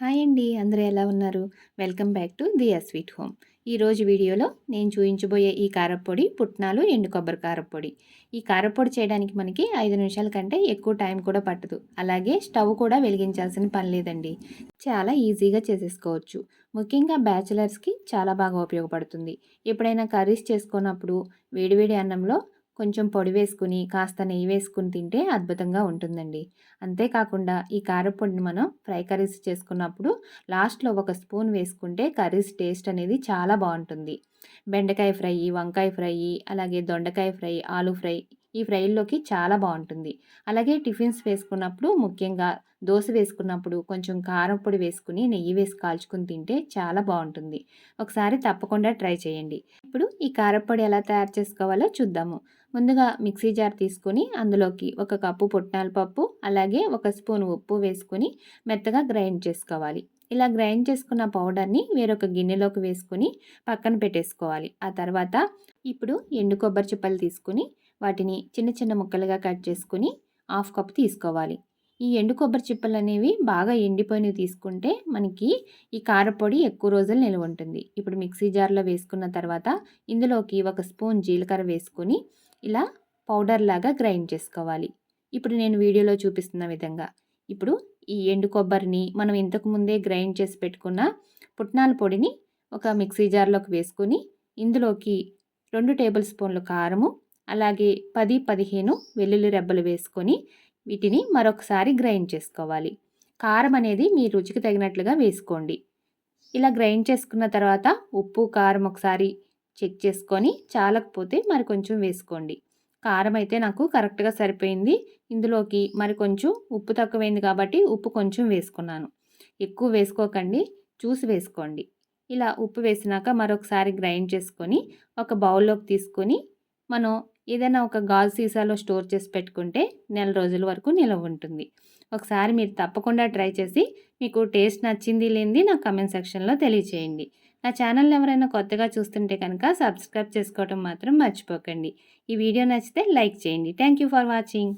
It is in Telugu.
హాయ్ అండి అందరూ ఎలా ఉన్నారు? Welcome back to Diya sweet home. ఈరోజు వీడియోలో నేను చూపించబోయే ఈ కారపొడి పుట్నాలు ఎండు కొబ్బరి కారపొడి ఈ కారపొడి చేయడానికి మనకి ఐదు నిమిషాల కంటే ఎక్కువ టైం కూడా పట్టదు. అలాగే స్టవ్ కూడా వెలిగించాల్సిన పని లేదండి. చాలా ఈజీగా చేసేసుకోవచ్చు. ముఖ్యంగా బ్యాచిలర్స్కి చాలా బాగా ఉపయోగపడుతుంది. ఎప్పుడైనా కర్రీస్ చేసుకున్నప్పుడు వేడివేడి అన్నంలో కొంచెం పొడి వేసుకుని కాస్త నెయ్యి వేసుకుని తింటే అద్భుతంగా ఉంటుందండి. అంతేకాకుండా ఈ కారపొడిని మనం ఫ్రై కర్రీస్ చేసుకున్నప్పుడు లాస్ట్లో ఒక స్పూన్ వేసుకుంటే కర్రీస్ టేస్ట్ అనేది చాలా బాగుంటుంది. బెండకాయ ఫ్రై వంకాయ ఫ్రై అలాగే దొండకాయ ఫ్రై ఆలు ఫ్రై ఈ ఫ్రైల్లోకి చాలా బాగుంటుంది. అలాగే టిఫిన్స్ వేసుకున్నప్పుడు ముఖ్యంగా దోశ వేసుకున్నప్పుడు కొంచెం కారం పొడి వేసుకుని నెయ్యి వేసి కాల్చుకుని తింటే చాలా బాగుంటుంది. ఒకసారి తప్పకుండా ట్రై చేయండి. ఇప్పుడు ఈ కారపొడి ఎలా తయారు చేసుకోవాలో చూద్దాము. ముందుగా మిక్సీ జార్ తీసుకుని అందులోకి ఒక కప్పు పుట్నాల పప్పు అలాగే ఒక స్పూన్ ఉప్పు వేసుకుని మెత్తగా గ్రైండ్ చేసుకోవాలి. ఇలా గ్రైండ్ చేసుకున్న పౌడర్ని వేరొక గిన్నెలోకి వేసుకుని పక్కన పెట్టేసుకోవాలి. ఆ తర్వాత ఇప్పుడు ఎండు కొబ్బరి చిప్పలు తీసుకుని వాటిని చిన్న చిన్న ముక్కలుగా కట్ చేసుకుని హాఫ్ కప్ తీసుకోవాలి. ఈ ఎండు కొబ్బరి చిప్పలు అనేవి బాగా ఎండిపోయినవి తీసుకుంటే మనకి ఈ కారపొడి ఎక్కువ రోజులు నిల్వ ఉంటుంది. ఇప్పుడు మిక్సీ జార్లో వేసుకున్న తర్వాత ఇందులోకి ఒక స్పూన్ జీలకర్ర వేసుకొని ఇలా పౌడర్ లాగా గ్రైండ్ చేసుకోవాలి. ఇప్పుడు నేను వీడియోలో చూపిస్తున్న విధంగా ఇప్పుడు ఈ ఎండు కొబ్బరిని మనం ఇంతకు ముందే గ్రైండ్ చేసి పెట్టుకున్న పుట్నాల పొడిని ఒక మిక్సీ జార్లోకి వేసుకొని ఇందులోకి రెండు టేబుల్ స్పూన్లు కారము అలాగే పది పదిహేను వెల్లుల్లి రెబ్బలు వేసుకొని వీటిని మరొకసారి గ్రైండ్ చేసుకోవాలి. కారం అనేది మీ రుచికి తగినట్లుగా వేసుకోండి. ఇలా గ్రైండ్ చేసుకున్న తర్వాత ఉప్పు కారం ఒకసారి చెక్ చేసుకొని చాలకపోతే మరి కొంచెం వేసుకోండి. కారం అయితే నాకు కరెక్ట్గా సరిపోయింది. ఇందులోకి మరి కొంచెం ఉప్పు తక్కువైంది కాబట్టి ఉప్పు కొంచెం వేసుకున్నాను. ఎక్కువ వేసుకోకండి చూసి వేసుకోండి. ఇలా ఉప్పు వేసినాక మరొకసారి గ్రైండ్ చేసుకొని ఒక బౌల్లోకి తీసుకొని మనం ఏదైనా ఒక గాజు సీసాలో స్టోర్ చేసి పెట్టుకుంటే నెల రోజుల వరకు నిలవ ఉంటుంది. ఒకసారి మీరు తప్పకుండా ట్రై చేసి మీకు టేస్ట్ నచ్చింది లేనిది నా కమెంట్ సెక్షన్లో తెలియచేయండి. నా ఛానల్ ఎవరైనా కొత్తగా చూస్తుంటే కనుక సబ్స్క్రైబ్ చేసుకోవటం మాత్రం మర్చిపోకండి. ఈ వీడియో నచ్చితే లైక్ చేయండి. Thank you for watching.